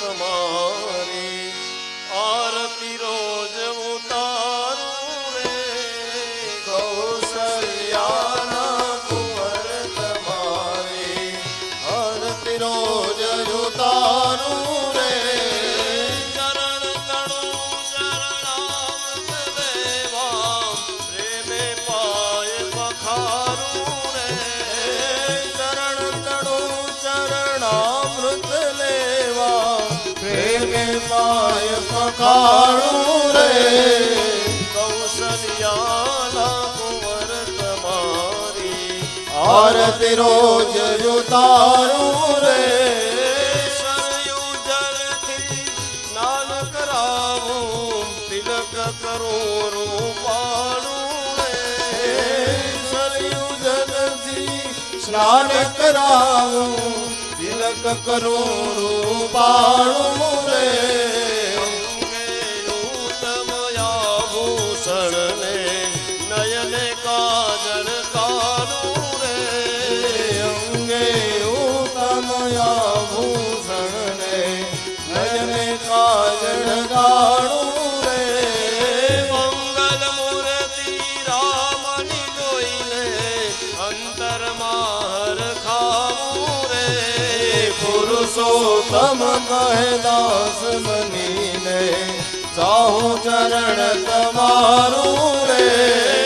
તમારી પાય પખારું રે. કૌશલ્યાના કુંવર તમારી આરતી રોજ ઉતારું રે. કરું રૂપાળું રે. સરયુ જળથી સ્નાન કરાવું. તિલક કરું રૂપાળું રે. પુરુષોત્તમ કહેદાસ બનીને ચાહું ચરણ તમારું રે.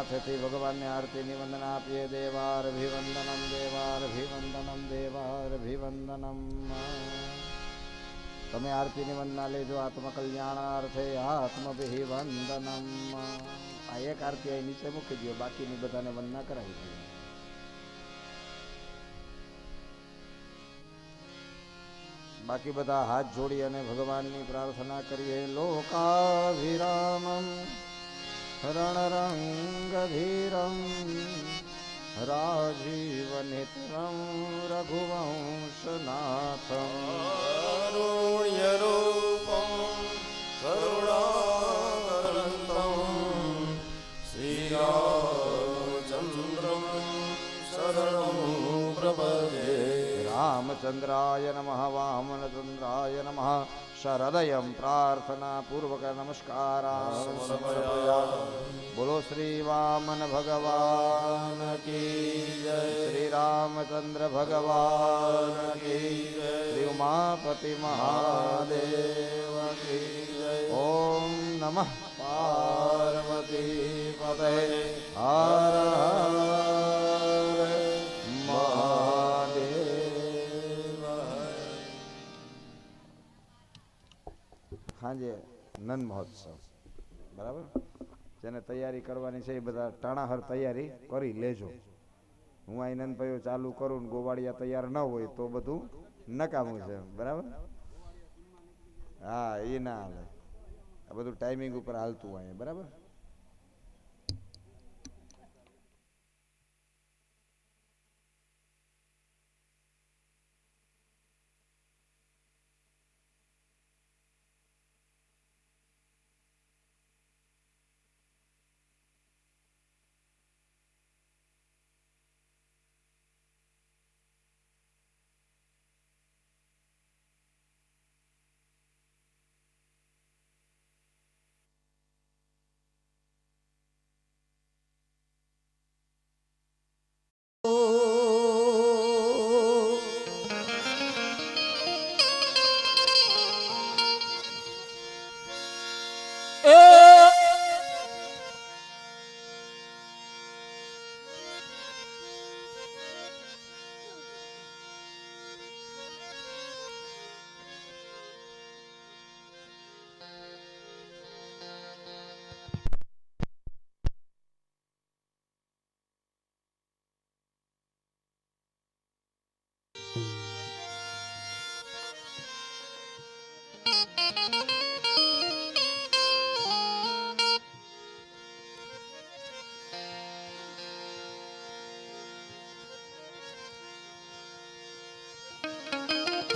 જમણા ભગવાનને આરતીની વંદના આપીએ દેવાર્ભિવંદનમ દેવાર્ભિવંદનમ દેવાર્ભિવંદનમ તમે આરતીની વંદના લેજો આત્મકલ્યાણાર્થે આત્મભિવંદનમ આ એક આરતી અહીં નીચે મૂકી દો બાકીની બધાને વંદના કરાવી દો બાકી બધા હાથ જોડી અને ભગવાનની પ્રાર્થના કરીએ લોકાભિરામમ रणरङ्गधीरं राजीवनितरं रघुवंशनाथं रूण्यरूपं करुणाकरन्तं श्रीरामचन्द्रं शरणं प्रपदे रामचन्द्राय नमः वामनचन्द्राय नमः શરદયમ પ્રાર્થના પૂર્વક નમસ્કાર બોલો શ્રી વામન ભગવાન કી શ્રી રામચંદ્ર ભગવાન શ્રી ઉમાપતિ મહાદેવ ઓમ નમઃ પાર્વતી પતે હર સાંજે નંદ મહોત્સવ. બરાબર? જેને તૈયારી કરવાની છે એ બધા ટાણાહર તૈયારી કરી લેજો. હું અહીં નંદભાઈઓ ચાલુ કરું ને ગોવાળિયા તૈયાર ન હોય તો બધું નકામું છે. બરાબર? હા એ ના હાલે. આ બધું ટાઈમિંગ ઉપર હાલતું હોય. બરાબર? Oh.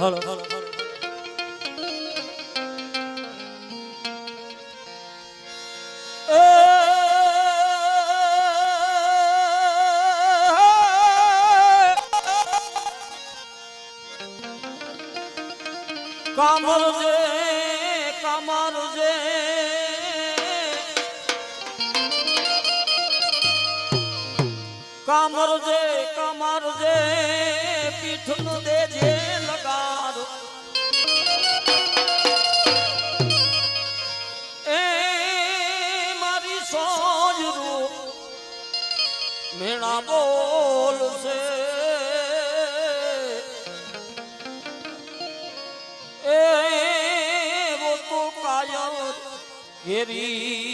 હળો કામર જે કામર જે કામર જે, પીઠનું દેજે લગાડ. એ મારી સોજ રૂ મેણા બોલશે એ વો તો કાયમ ઘેરી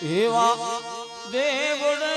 એવા દેવડે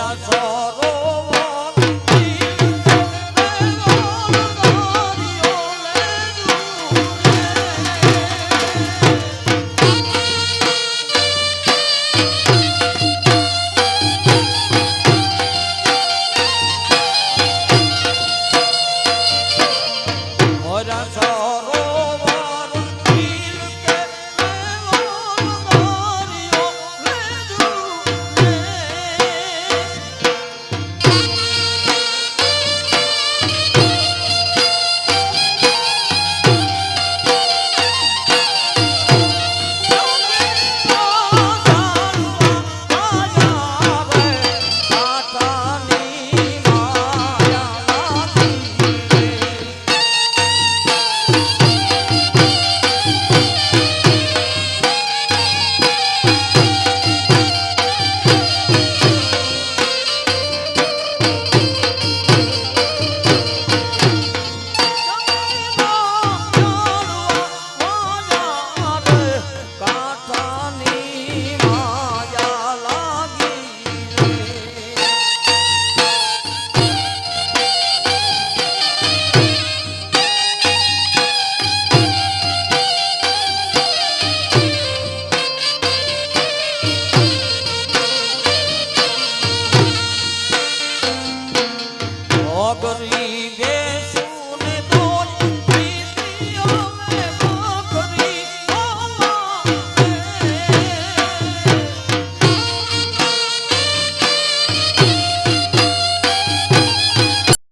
ya sorro